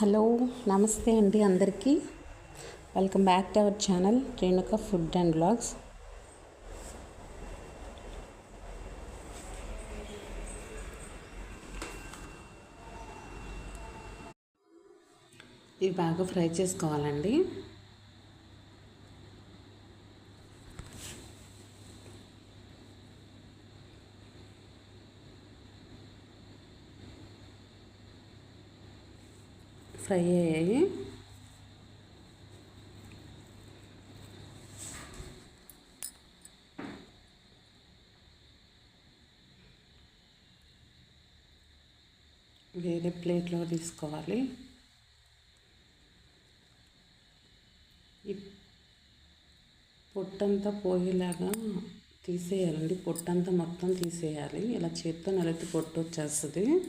Hello నమస్తే అండి అందరికీ. Welcome back to our channel Renuka food and blogs ఇవి బాగా ఫ్రై చేసుకోవాలండి. ఫ్రై అయ్యాయి. వేరే ప్లేట్లో తీసుకోవాలి. ఈ పొట్టంతా పోయేలాగా తీసేయాలండి. పొట్టంతా మొత్తం తీసేయాలి. ఇలా చేత్తో నలిపి పొట్టు వచ్చేస్తుంది.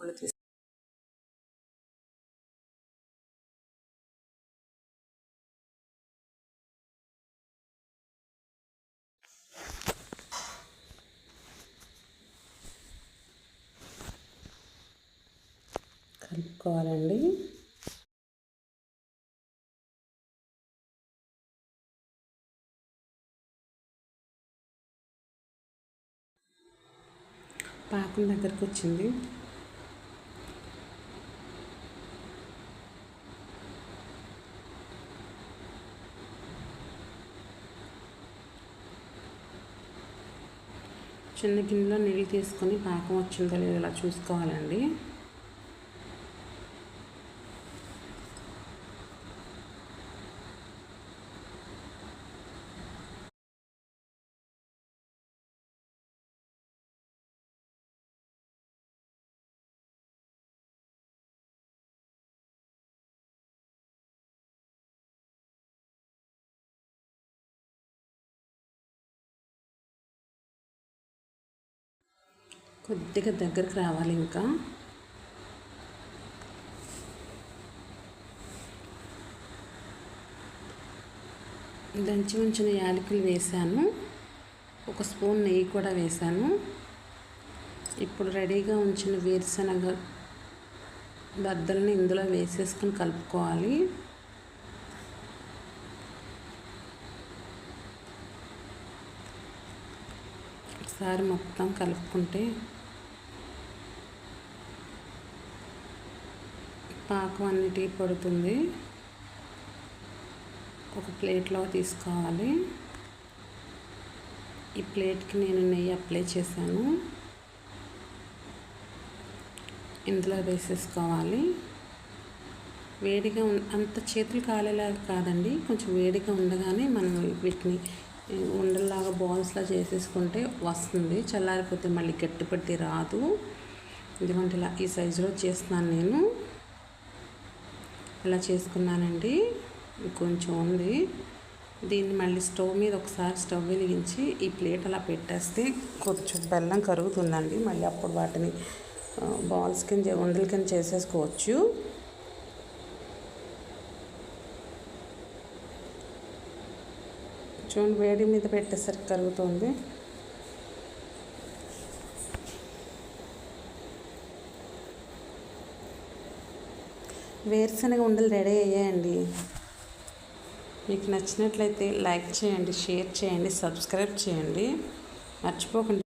కూడా తీసి కలుపుకోవాలండి. పాకం దగ్గరకు వచ్చింది చిన్న గిన్నెలో నీళ్ళు తీసుకొని పాకం వచ్చిందో లేదో ఇలా చూసుకోవాలండి. కొద్దిగా దగ్గరకు రావాలి ఇంకా. దంచి ఉంచిన యాలకులు వేసాను. ఒక స్పూన్ నెయ్యి కూడా వేసాను. ఇప్పుడు రెడీగా ఉంచిన వేరుశనగ బద్దల్ని ఇందులో వేసేసుకుని కలుపుకోవాలి. ఒకసారి మొత్తం కలుపుకుంటే పాకం అన్నిటి పడుతుంది. ఒక ప్లేట్లో తీసుకోవాలి. ఈ ప్లేట్కి నేను నెయ్యి అప్లై చేశాను. ఇందులో వేసేసుకోవాలి. వేడిగా అంత చేతులు కాలేలాగా కాదండి. కొంచెం వేడిగా ఉండగానే మనం వీటిని ఉండల్లాగా బాల్స్లా చేసేసుకుంటే వస్తుంది. చల్లారిపోతే మళ్ళీ గట్టిపట్టి రాదు. ఎందుకంటే ఇలా ఈ సైజులో చేస్తున్నాను నేను. ఇలా చేసుకున్నానండి. కొంచెం ఉంది. దీన్ని మళ్ళీ స్టవ్ మీద ఒకసారి స్టవ్ వెలిగించి ఈ ప్లేట్ అలా పెట్టేస్తే కొంచెం బెల్లం కరుగుతుందండి. మళ్ళీ అప్పుడు వాటిని బాల్స్ కింద ఉండల కింద చేసేసుకోవచ్చు. చూడండి వేడి మీద పెట్టేసరికి కరుగుతుంది. వేరుశనగ ఉండలు రెడీ అయ్యాయండి. మీకు నచ్చినట్లయితే లైక్ చేయండి షేర్ చేయండి సబ్స్క్రైబ్ చేయండి. మర్చిపోకండి